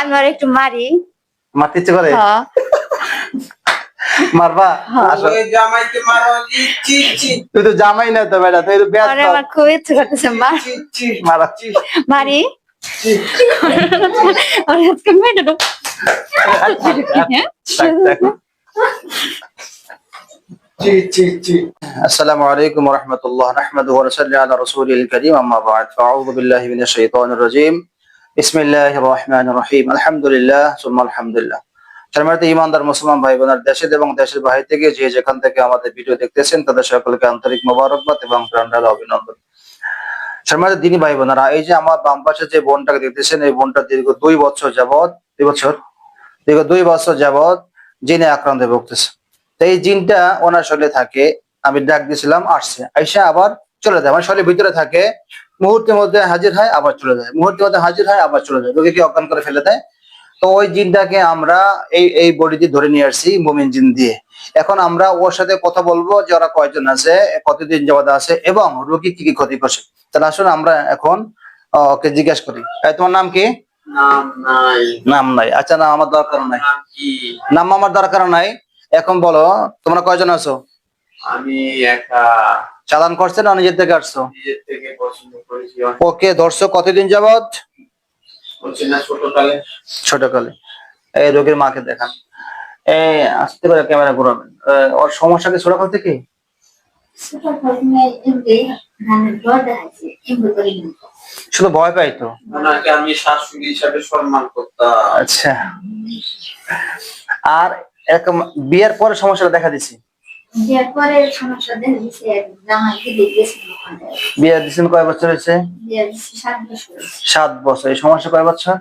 আমি আর একটু মারি মারতে ইচ্ছে করে হ্যাঁ মারবা হ্যাঁ। আসো ওই জামাইকে মারো জি জি জি তুই তো জামাই না তো বেটা তুই তো ব্যাস আরে আমার খুব ইচ্ছে করতেছে মা জি জি মারা মারি জি আরে আজকে মেয়েটা তো হ্যাঁ? থাক, থাক। জি জি জি السلام عليكم ورحمة الله نحمده ونصلي على رسوله الكريم أما بعد فأعوذ بالله من الشيطان الرجيم বাম যে বোনটাকে দেখতেছেন, এই বোনটা দীর্ঘ দুই বছর যাবৎ, দুই বছর যাবৎ জিনে আক্রান্ত ভুগতেছে। এই জিনটা ওনার শরীরে থাকে, আমি ডাক দিয়েছিলাম আসছে। আইসা আবার চলে যায় আমার শরীরের ভিতরে থাকে মুহূর্তের মধ্যে হাজির হয় আবার চলে যায়। মুহূর্তের মধ্যে হাজির হয় আবার চলে যায়। রোগীকে অজ্ঞান করে ফেলে দেয়? তো ওই জিনটাকে আমরা এই এই বডিতে ধরে নিয়ে আসছি মোমিন জিন দিয়ে। এখন আমরা ওর সাথে কথা বলব যে ওরা কয়জন আছে কতদিন যাবত আছে এবং রোগী কি কি ক্ষতি করছে। তাহলে আসুন আমরা এখন ওকে জিজ্ঞেস করি। তোমার নাম কি? নাম নাই। নাম নাই। আচ্ছা না আমার দরকার নাই। নাম নাম আমার দরকার নাই। এখন বলো তোমরা কয়জন আছো? আমি একা। চালান করছে না নিজের থেকে আসছো? নিজের থেকে পছন্দ করেছি। ওকে ধরছো কতদিন যাবৎ? ছোটকালে। ছোটকালে। এই রোগীর মাকে দেখান। এই আস্তে করে ক্যামেরা ঘুরাবেন। আহ, ওর সমস্যা কি ছোটকাল থেকে? শুধু ভয় পাই তো? আমি শাশুড়ি হিসাবে সম্মান করতাম। আচ্ছা। আর এরকম বিয়ের পরে সমস্যাটা দেখা দিছি বিয়ে দিচ্ছেন কয় বছর হয়েছে? সাত বছর হয়েছে। এই সমস্যা কয় বছর।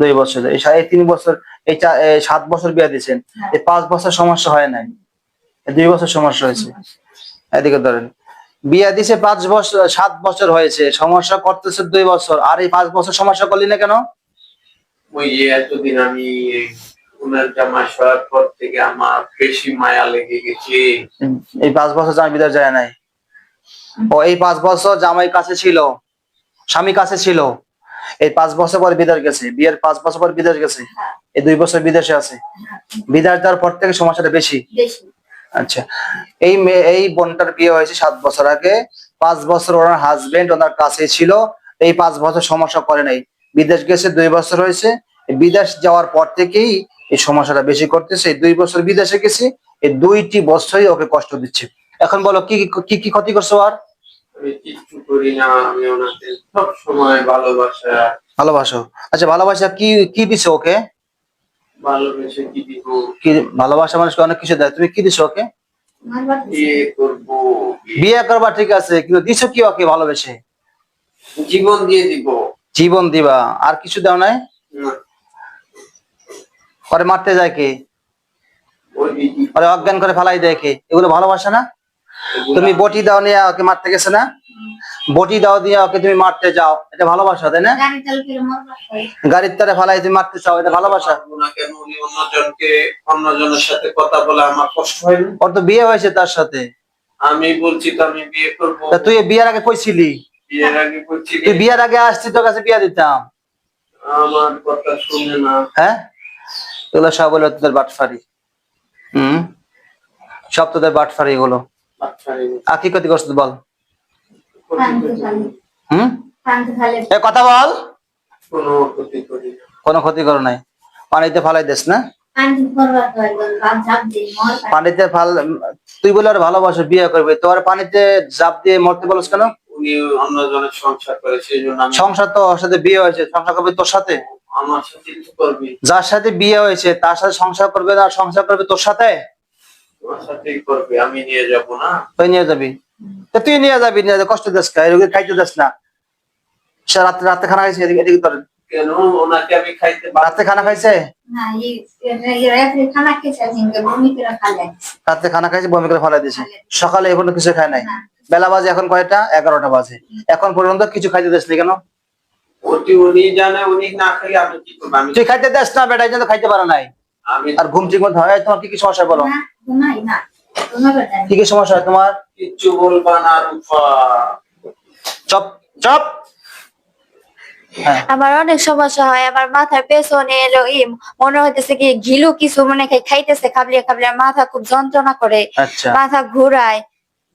দুই বছর এই তিন বছর এই সাত বছর বিয়ে দিচ্ছেন এই পাঁচ বছর সমস্যা হয় নাই। দুই বছর সমস্যা হয়েছে। এদিকে ধরেন। বিয়ে দিছে পাঁচ বছর সাত বছর হয়েছে। সমস্যা করতেছে দুই বছর। আর এই পাঁচ বছর সমস্যা করলি না কেন? ওই যে এতদিন আমি ওনার জামা সরার পর থেকে আমার বেশি মায়া লেগে গেছে। এই পাঁচ বছর জামাই বিদেশ যায় নাই। ও এই পাঁচ বছর জামাই কাছে ছিল স্বামী কাছে ছিল। এই পাঁচ বছর পর বিদেশ গেছে বিয়ের পাঁচ বছর পর বিদেশ গেছে। এই দুই বছর বিদেশে আছে। বিদেশ যাওয়ার পর থেকে সমস্যাটা বেশি? বেশি। আচ্ছা এই মেয়ে এই বোনটার বিয়ে হয়েছে সাত বছর আগে। পাঁচ বছর ওনার হাজবেন্ড ওনার কাছে ছিল। এই পাঁচ বছর সমস্যা করে নাই। বিদেশ গেছে দুই বছর হয়েছে। বিদেশ যাওয়ার পর থেকেই এই সমস্যাটা বেশি করতেছে এই দুই বছর বিদেশে গেছে এই দুইটি বছরই ওকে কষ্ট দিচ্ছে। এখন বলো কি কি- কি কি ক্ষতি করছ আর? ভালোবাসা। আচ্ছা ভালোবাসা কি কি দিছো ওকে? ভালোবেসে কি দিব? কি ভালোবাসা মানুষকে অনেক কিছু দেয়। তুমি কি দিছো ওকে? বিয়ে বিয়ে। করবা ঠিক আছে কিন্তু দিছো কি ওকে ভালোবেসে? জীবন দিয়ে দিব। জীবন দিবা। আর কিছু দাও নাই? পরে মারতে যায় কে? পরে অজ্ঞান করে ফেলাই দেয় কে? এগুলো ভালোবাসা না? তুমি বটি দাও নিয়ে ওকে মারতে গেছে না? বটি দাও দিয়ে ওকে তুমি মারতে যাও। এটা ভালোবাসা তাই না? গাড়ির তারে ফেলাই তুমি মারতে চাও এটা ভালোবাসা? অন্যজনকে অন্যজনের সাথে কথা বলে আমার কষ্ট হয় ওর তো বিয়ে হয়েছে তার সাথে। আমি বলছি তো আমি বিয়ে করব। তুই বিয়ের আগে কইছিলি? বিয়ের আগে বলছি তুই বিয়ের আগে আসছি তোর কাছে বিয়ে দিতাম। আমার কথা শুনে না। হ্যাঁ? এগুলো সব হলো তোদের বাটফারি। হুম? সব তোদের বাটফারি এগুলো। আচ্ছা আর কি ক্ষতি বল? হুম? এ কথা বল। কোনো ক্ষতি করি না কোনো ক্ষতি করো নাই। পানিতে ফালাই দিস না? পানিতে ফাল তুই বলে আর ভালোবাসো বিয়ে করবে। তোর পানিতে জাপ দিয়ে মরতে বলছ কেন? সংসার তো ওর সাথে বিয়ে হয়েছে সংসার করবে তোর সাথে? যার সাথে বিয়ে হয়েছে তার সাথে সংসার করবে না আর সংসার করবে তোর সাথে? আমার সাথেই করবি আমি নিয়ে যাব না। তুই নিয়ে যাবি? তুই নিয়ে যাবি নিয়ে যাবি, কষ্ট দিস খাইতে দিস না। সে রাত্রে রাতে খানা খাইছে এদিকে এদিকে ধরেন। কেন? ওনাকে আমি খাইতে বাধ্য রাতে খানা খাইছে? রাতে খানা বমি করে ফেলাই দিয়েছে সকালে এখনও কিছু খায় নাই। বেলা বাজে এখন কয়টা? এগারোটা বাজে। এখন পর্যন্ত কিছু খাইতে দিস কেন? ওটি উনি জানে উনি না খাইলে আমি কি করব? আমি তুই খাইতে দিস না বেটা এই খাইতে পারো নাই। আর ঘুম ঠিক মতো হয় তোমার কি কি সমস্যা বলো? ঘুমাই না। কি কি সমস্যা হয় তোমার? কিচ্ছু বলবা না রূপা। Chop chop. হ্যাঁ। আমার অনেক সমস্যা হয় আমার মাথার পেছনে এলো ই মনে হইতেছে কি ঘিলু কিছু মনে খাই খাইতেছে খাবলিয়া খাবলিয়া মাথা খুব যন্ত্রণা করে। আচ্ছা। মাথা ঘুরায়।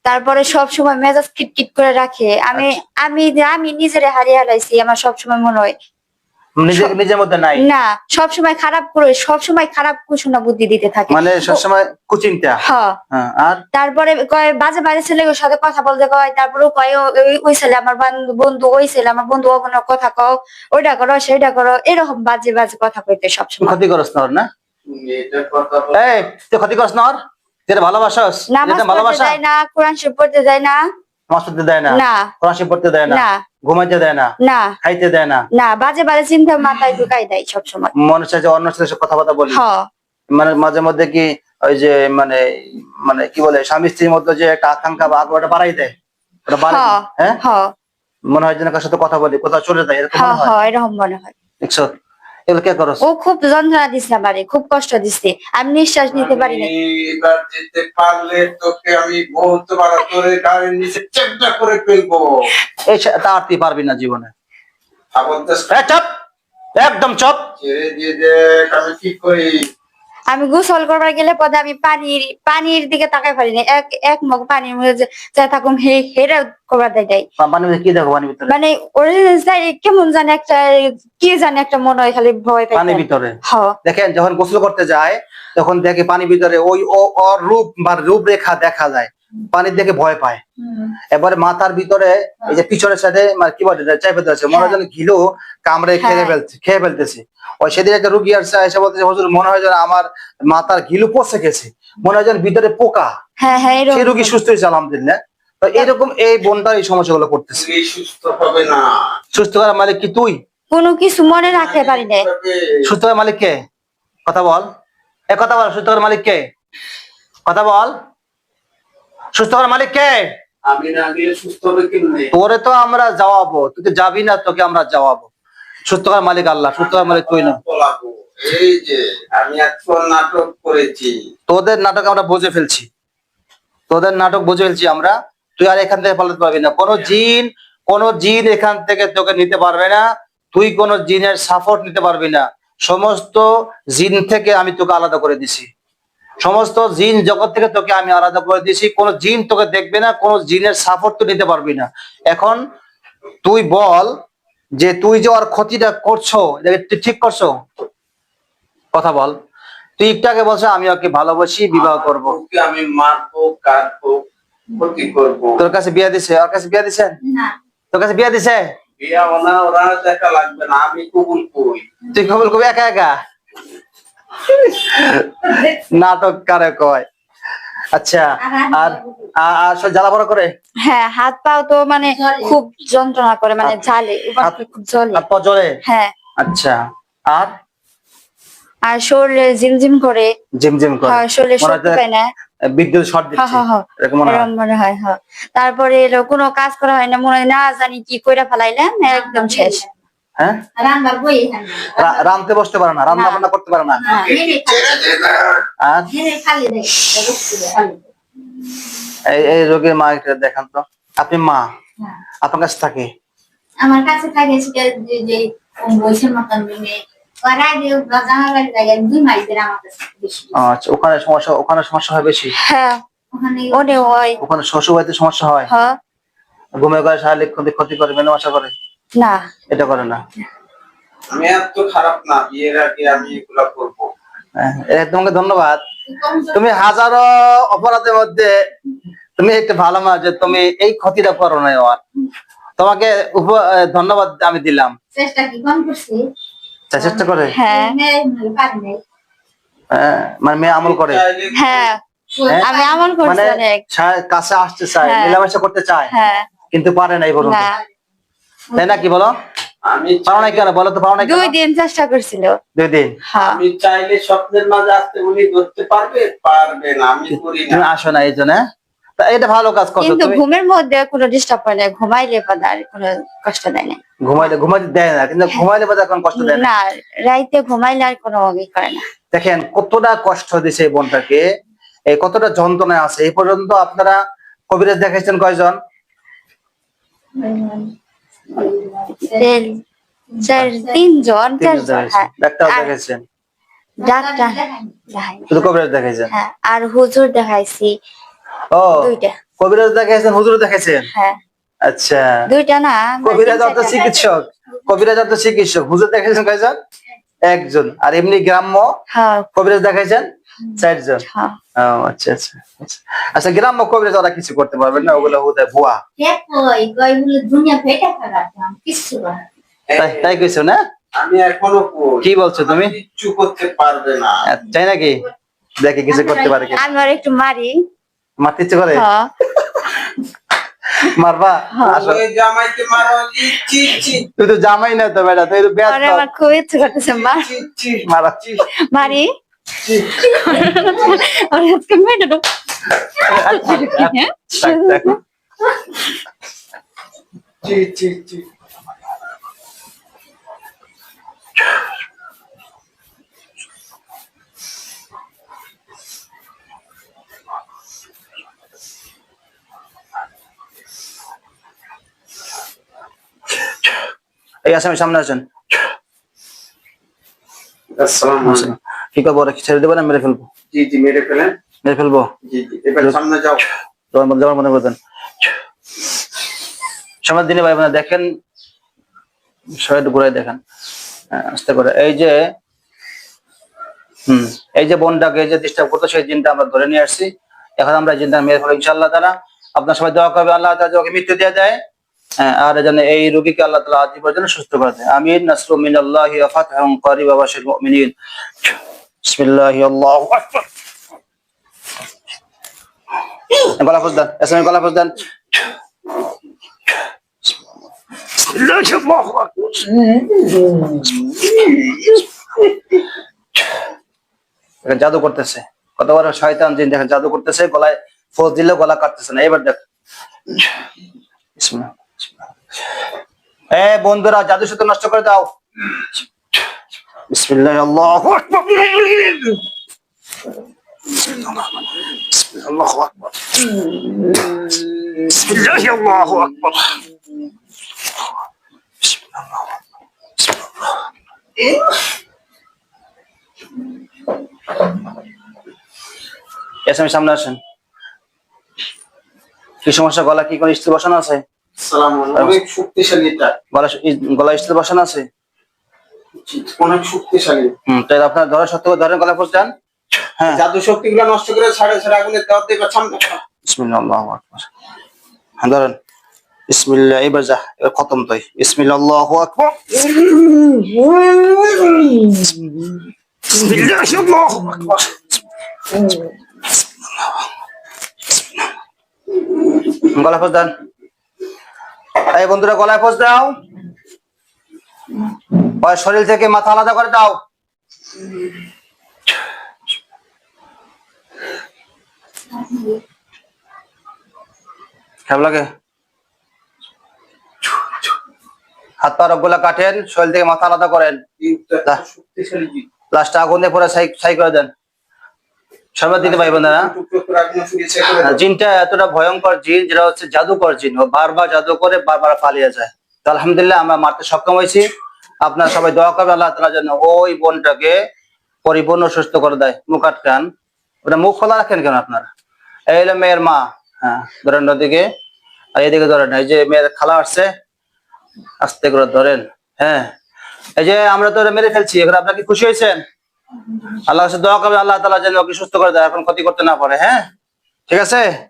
তারপরে সব সময় মেজাজ কিটকিট করে রাখে। আমি আমি আমি নিজেরে হারিয়ে হারাইছি আমার সব সময় মনে হয়। নিজে নিজের মধ্যে নাই? না সব সময় খারাপ করে সব সময় খারাপ কুশনা বুদ্ধি দিতে থাকে। মানে কুচিন্তা হ্যাঁ হ্যাঁ আর? তারপরে কয় বাজে বাজে সাথে কথা বলতে কয় তারপরে কয় ওই- ওই ছেলে আমার বান্ধব- বন্ধু ওই ছেলে আমার বন্ধু ওখানে কথা কও ওইটা করো সেইটা করো এরকম বাজে বাজে কথা কইতে তুই সবসময়। ক্ষতি করস না ওর না? এই তুই যেটা ভালোবাসাস? নামাজ পড়তে ভালোবাসা? না কোরআন শরীফ পড়তে না। নামাজ পড়তে দেয় না? না। কোরআন শরীফ পড়তে দেয় না? না। ঘুমাইতে দেয় না? না। খাইতে দেয় না? না বাজে বাজে চিন্তা মাথায় ঢুকাই দেয় সবসময়। হচ্ছে অন্য সাথে কথাবার্তা বলি। মানে মাঝে মধ্যে কি ওই যে মানে মানে কি বলে স্বামী স্ত্রীর মধ্যে যে একটা আকাঙ্ক্ষা বা আগ্রহটা বাড়াই দেয়? ওটা বাড়াই হ্যাঁ। মনে হয় যেন কার সাথে কথা বলি কোথাও চলে যায় এরকম মনে হয়? এরকম মনে হয়। দেখছ? এগুলো কে করস ও খুব যন্ত্রণা দিচ্ছে আমারে খুব কষ্ট দিচ্ছে আমি নিঃশ্বাস নিতে পারি না আমি এবার যেতে পারলে তোকে আমি বহুত গাড়ির নিচে চেপটা করে ফেলব। এই সে- তা আর তুই পারবি না জীবনে। চপ! একদম চপ! ছেড়ে দিয়ে দেখ আমি কি করি? আমি গোসল করবার গেলে পদে আমি পানির পানির দিকে তাকাই পারি না এক এক মগ পানির মধ্যে যে- থাকুম হে হেরা করবার দেয় মধ্যে কি দেখো পানির ভিতরে? মানে ওর যাই কেমন জানে একটা কি জানে একটা মনে হয় খালি ভয় পায় পানির ভিতরে? হ্যাঁ দেখেন যখন গোসল করতে যায় তখন দেখে পানির ভিতরে ওই ওর রূপ বা রূপরেখা দেখা যায়। পানির দেখে ভয় পায়। এবারে মাথার ভিতরে এই যে পিছনের সাথে মানে কি বলে চাইপে ধরেছে। মনে হয় যেন ঘিলু কামড়ে খেয়ে হ্যাঁ। ফেলছে খেয়ে ফেলতেছে। ওই সেদিন একটা রুগী আসছে এসে বলতেছে হুজুর মনে হয় যেন আমার মাথার ঘিলু পচে গেছে। মনে হয় যেন ভিতরে পোকা। হ্যাঁ হ্যাঁ সেই রুগী সুস্থ হয়েছে আলহামদুলিল্লাহ। তো এরকম এই বোনটার এই সমস্যাগুলো করতেছে। সুস্থ হবে না। সুস্থ করার মালিক কি তুই? কোনো কিছু মনে রাখতে পারি না সুস্থ করার মালিক কে? কথা বল। এ কথা বল সুস্থ করার মালিক কে? কথা বল। সুস্থ করার মালিক কে? তোরে তো আমরা যাওয়াবো তুই তো যাবি না তোকে আমরা যাওয়াবো। সুস্থ করার মালিক আল্লাহ সুস্থ করার মালিক তুই না। এই যে আমি এত নাটক করেছি। তোদের নাটক আমরা বুঝে ফেলছি। তোদের নাটক বুঝে ফেলছি আমরা তুই আর এখান থেকে পালাতে পারবি না। কোনো জিন কোন জিন এখান থেকে তোকে নিতে পারবে না তুই কোন জিনের সাপোর্ট নিতে পারবি না। সমস্ত জিন থেকে আমি তোকে আলাদা করে দিছি। সমস্ত জিন জগৎ থেকে তোকে আমি আলাদা করে দিয়েছি। কোন জিন তোকে দেখবে না কোন জিনের সাপোর্ট তুই নিতে পারবি না। এখন তুই বল যে তুই যে ওর ক্ষতিটা করছ তুই ঠিক করছ? কথা বল। তুই আগে বলছো আমি ওকে ভালোবাসি বিবাহ করব। আমি মারবো কাটবো ক্ষতি করব? তোর কাছে বিয়া দিছে? ওর কাছে বিয়া দিছে? না। তোর কাছে বিয়া দিছে? বিয়া ওনা ওরা দেখা লাগবে না আমি কবুল করি। তুই কবুল কবি একা একা? নাটক কারে কয়? আচ্ছা আর জ্বালা বড় করে? হ্যাঁ হাত পাও তো মানে খুব যন্ত্রণা করে মানে জ্বালে খুব জ্বলে। হাত পা জ্বলে? হ্যাঁ। আচ্ছা আর? আর শরীরে ঝিমঝিম করে। করে। হ্যাঁ শরীরে শক্তি পায় না। বিদ্যুৎ শর্ট দিচ্ছে। এরকম মনে এরকম হয় হ্যাঁ। তারপরে কোনো কাজ করা হয় না মনে হয় না জানি কি কইরা ফেলাইলাম একদম শেষ। হ্যাঁ? রাঁধতে বসতে পারে না রান্না বান্না করতে পারে না। দেয়। এই এই রোগীর মা দেখান তো। আপনি মা? হ্যাঁ। আপনার কাছে থাকে? আমার কাছে থাকে সেটা যে মতন আচ্ছা ওখানে সমস্যা ওখানে সমস্যা হয় বেশি? হ্যাঁ ওখানে হয়। শ্বশুর বাড়িতে সমস্যা হয়? হ্যাঁ। ঘুমে করে শারীরিক ক্ষতি ক্ষতি করে মেলামেশা করে? না। এটা করে না। আমি এত খারাপ না বিয়ের আগে আমি এগুলা করব। হ্যাঁ, তোমাকে ধন্যবাদ। তুমি হাজারো অপরাধের মধ্যে তুমি একটা ভালো মা যে তুমি এই ক্ষতিটা করো না আর তোমাকে ধন্যবাদ আমি দিলাম। চেষ্টা কি কম করছি? চেষ্টা করে। হ্যাঁ। মানে পারি নাই হ্যাঁ, মানে মেয়ে আমল করে। হ্যাঁ। হ্যাঁ? আমি আমল করছি মানে কাছে আসতে চায় হ্যাঁ। মেলামেশা করতে চায়। হ্যাঁ। কিন্তু পারে না এই বলুন তাই না কি বলো? আমি পারো না কেন? বলো তো পারো না দুই দিন চেষ্টা করছিল। দুই দিন? হ্যাঁ। আমি চাইলে স্বপ্নের মাঝে আসতে উনি ধরতে পারবে? পারবে না আমি করি না। আসো না এই জন্য। হ্যাঁ? এটা ভালো কাজ করছ কিন্তু ঘুমের মধ্যে কোনো ডিস্টার্ব হয় না ঘুমাইলে কোনো কষ্ট দেয় না। ঘুমাইলে ঘুমাইতে দেয় না কিন্তু ঘুমাইলে কষ্ট দেয় না। রাইতে ঘুমাইলে আর কোনো ই করে না। দেখেন কতটা কষ্ট দিছে এই বোনটাকে এই কতটা যন্ত্রণায় আছে। এই পর্যন্ত আপনারা কবিরাজ দেখাইছেন কয়জন? হ্যাঁ ডাক্তার দেখাইছেন? ডাক্তার শুধু কবিরাজ দেখাইছেন? হ্যাঁ আর হুজুর দেখাইছি। ও দুইটা। কবিরাজ দেখাইছেন হুজুর দেখাইছেন? হ্যাঁ। আচ্ছা। দুইটা না কবিরাজ চিকিৎসক। কবিরাজ চিকিৎসক। হুজুর দেখাইছেন কয়জন? একজন। আর এমনি গ্রাম্য? হ্যাঁ। কবিরাজ দেখাইছেন? চারজন? হ্যাঁ আচ্ছা আচ্ছা আচ্ছা। আচ্ছা গ্রাম্য কবিরাজ ওরা কিছু করতে পারবেন না ওগুলো ভুয়া। কে কই কই বলে দুনিয়া পেটে খারাপ কিছু তাই তাই কইছো না? আমি এখনও কই। কি বলছো তুমি? আমার করতে পারবে না। তাই নাকি? দেখে কিছু করতে পারে আমি আর একটু মারি। মারতে ইচ্ছে করে? হ্যাঁ। মারবা? আসো। জামাইকে মারো জি চি চি তুই তো জামাই না তো বেটা তুই তো আমার খুব ইচ্ছে করতেছে মার। চি এই আসামি সামনে আছেন। আসসালামু আলাইকুম। কি করব ওরা ছেড়ে দেবো না মেরে ফেলব? জি জি মেরে ফেলেন। মেরে ফেলব? জি জি এবার সামনে যাও। তোমার মধ্যে আমার মনে করতেন সমাজ দিনে ভাই বোনেরা দেখেন সবাই ঘুরাই দেখেন। হ্যাঁ, আস্তে করে। এই যে হুম এই যে বোনটাকে যে ডিস্টার্ব করতো সেই দিনটা আমরা ধরে নিয়ে আসছি। এখন আমরা এই জিনটা মেরে ফেলো ইনশাল্লাহ তারা আপনার সবাই দোয়া করবে আল্লাহ তালা ওকে মৃত্যু দিয়ে দেয়। হ্যাঁ, আর যেন এই রোগীকে আল্লাহ তালা আজীবন জন্য সুস্থ করে দেয়। আমিন। নাসরু মিনাল্লাহি ওয়া ফাতহুন করিব ওয়া বাশির মুমিনিন। জাদু করতেছে। কত বড় শয়তান জিন দেখেন জাদু করতেছে, গলায় ফোস দিলে গলা কাটতেছে না। এবার দেখ। এ বন্ধুরা জাদু সুতো নষ্ট করে দাও। বিসমিল্লাহ আল্লাহু আকবার আল্লাহু আকবার বিসমিল্লাহ আল্লাহু আকবার বিসমিল্লাহ আল্লাহু আকবার। এস আমি সামনে আসেন। কি সমস্যা? গলা কি কোনো স্ত্রী বসানো আছে? আলাইকুম। অনেক শক্তিশালী গলা গলা স্ত্রী বসানো আছে? অনেক শক্তিশালী। হম তাই আপনার ধরে সত্য ধরেন গলা হ্যাঁ। জাদু শক্তিগুলো নষ্ট করে ছাড়ে ছাড়ে আগুনের দেওয়ার দিয়ে বিসমিল্লাহ আল্লাহু আকবার হ্যাঁ ধরেন। বিসমিল্লাহ এবার যা এবার খতম তাই। বিসমিল্লাহ আল্লাহু আকবার। বিসমিল্লাহ আল্লাহু আকবার গলা ফোস দেন এই বন্ধুরা গলায় ফোস দাও শরীর থেকে মাথা আলাদা করে দাও। লাগে? হাত পা রোগগুলা কাটেন শরীর থেকে মাথা আলাদা করেন। লাস্টে আগুন দিয়ে পরে ছাই করে দেন। সর্বাত দিতে পারবেন না? দাও। জিনটা এতটা ভয়ঙ্কর জিন যেটা হচ্ছে জাদুকর জিন। ও বারবার জাদু করে বারবার পালিয়ে যায়। তো আলহামদুলিল্লাহ আমরা মারতে সক্ষম হয়েছি। আপনারা সবাই দোয়া করবেন আল্লাহ তালা যেন ওই বোনটাকে পরিপূর্ণ সুস্থ করে দেয়। মুখ আটকান। ওটা মুখ খোলা রাখেন কেন আপনারা? এই হলো মেয়ের মা। হ্যাঁ ধরেন ওদিকে। আর এদিকে ধরেন, এই যে মেয়ের খালা আসছে। আস্তে করে ধরেন। হ্যাঁ। এই যে আমরা তো মেরে ফেলছি। এখন আপনার কি খুশি হয়েছেন? আল্লাহ দোয়া করবেন, আল্লাহ তালা যেন ওকে সুস্থ করে দেয়। এখন ক্ষতি করতে না পারে। হ্যাঁ? ঠিক আছে?